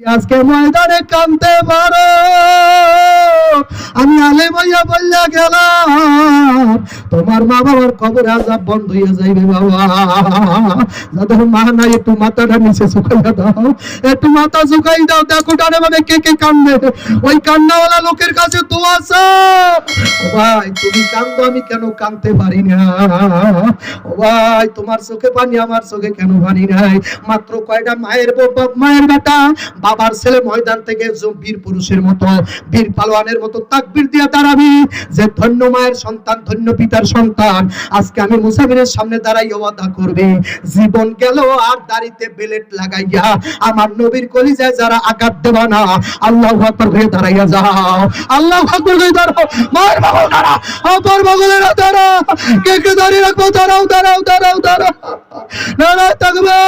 আজকে ময়দানে কানতে পারো। আমি আলে ভাইয়া বললা গেলাম। তোমার মা বাবার কবর আজাব বন্ধ হয়ে যাইবে বাবা। যাদের মা নাই, একটু মাথাটা নিচে ঝুঁকাইয়া দাও। একটু মাথা শুকাই দাও। দেখো ডানে মানে কে কে কান্দে। ওই কান্নাওয়ালা লোকের কাছে ও ভাই, তুমি কান্দো আমি কেন পারি না? ভাই, তোমার চোখে পানি, আমার চোখে কেন পানি নাই? মাত্র কয়টা মায়ের মায়ের বেটা? বাবার ছেলে ময়দান থেকে বীর পুরুষের মতো, বীর পালোয়ানের মতো তাকবীর দিয়া দাঁড়াবি। যে ধন্য মায়ের সন্তান, ধন্য পিতার সন্তান, আজকে আমি মুসাফিরের সামনে দাঁড়াই করবে। জীবন গেল আর দাড়িতে বেলেট লাগাইয়া, আমার নবীর কলিজায় যারা আঘাত দেবা না, আল্লাহ হয়ে দাঁড়াইয়া যাও। আল্লাহ হয়ে দাঁড়াও। মায়ের বাগল তারা অপর বাগলেরা তারা, কে কে দাঁড়িয়ে রাখব? তারাও তারাও তারাও তারা না না থাকবে।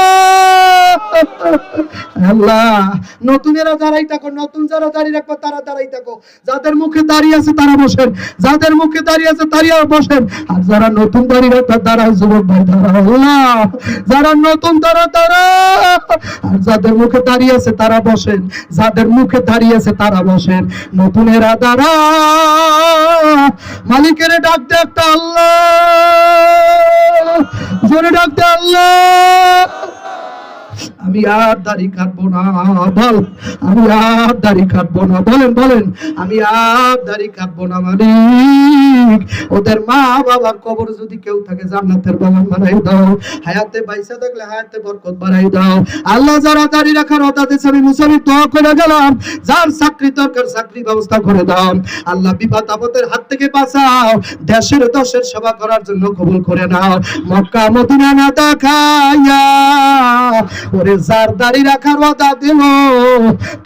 আল্লাহ নতুনেরা দাঁড়াই থাকো নতুন যারা দাঁড়িয়ে রাখব, তারা দাঁড়াই থাকো। যাদের মুখে দাঁড়িয়ে আছে, তারা বসেন। যাদের মুখে দাঁড়িয়ে আছে তারিয়া বসেন। আর যারা নতুন দাঁড়িয়ে রাখবে দাঁড়াও যুবক ভাই আল্লাহ যারা নতুন, তারা তারা আর যাদের মুখে দাঁড়িয়ে আছে, তারা বসেন। যাদের মুখে দাঁড়িয়ে আছে, তারা বসেন। নতুনেরা দাঁড়া মালিকের ডাক দে আল্লাহ। জোরে ডাক দে আল্লাহ। আমি আর দাড়ি কাটবো না, বল। আমি আর দাড়ি কাটবো না, বলেন বলেন। আমি আর দাড়ি কাটবো না, মালিক। ওদের মা বাবার কবর যদি কেউ থাকে, জান্নাতের বাগান বানাই দাও। হায়াতে বাইসা থাকলে হায়াতে বরকত বাড়াই দাও। আল্লাহ যারা দাড়ি রাখার অদা দিয়েছে, আমি মুসাফির দোয়া করে গেলাম। যার চাকরি দরকার, চাকরি ব্যবস্থা করে দাও। আল্লাহ বিপদ আপদের হাত থেকে বাঁচাও। দেশের দশের সেবা করার জন্য কবুল করে নাও। মক্কা, মদিনা না দেখাইয়া, ওরে যার দাড়ি রাখার ওয়াদা দিল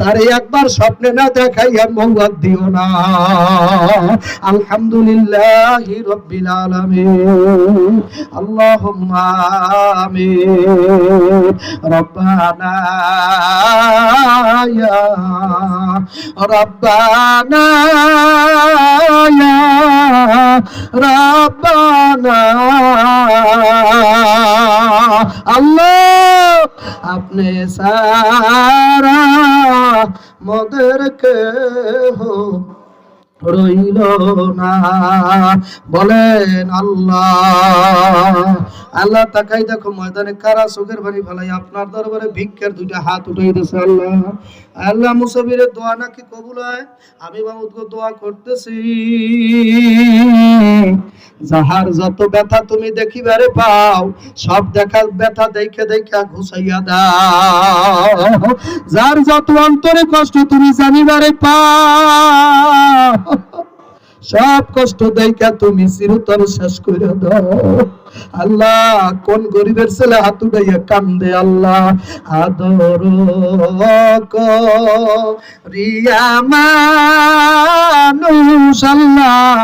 তারে একবার স্বপ্নে না দেখাইয়া মৌয়াদ দিও না। আলহামদুলিল্লাহ রব্বিল আলামিন। আল্লাহুম্মা রব্বানা রব্বানা রব্বানা। আল্লাহ अपने सारा मदर के हो। রইল না। বলেন আল্লাহ। আল্লাহ তাকাই দেখো ময়দানে কারা চোখের বাড়ি ফেলাই আপনার দরবারে ভিক্ষার দুইটা হাত উঠাই দিয়েছে আল্লাহ। আল্লাহ মুসাফিরের দোয়া নাকি কবুল হয়? আমি মামুদকে দোয়া করতেছি। যাহার যত ব্যথা তুমি দেখিবারে পাও, সব দেখা ব্যথা দেখে দেখে ঘুষাইয়া দাও। যার যত অন্তরে কষ্ট তুমি জানিবারে পাও। সব কষ্ট দেখা তুমি চিরতর শেষ করে দাও। আল্লাহ, কোন গরিবের ছেলে হাত উঠাইয়া কান্দে আল্লাহ। আদর রিয়া মানুষ আল্লাহ।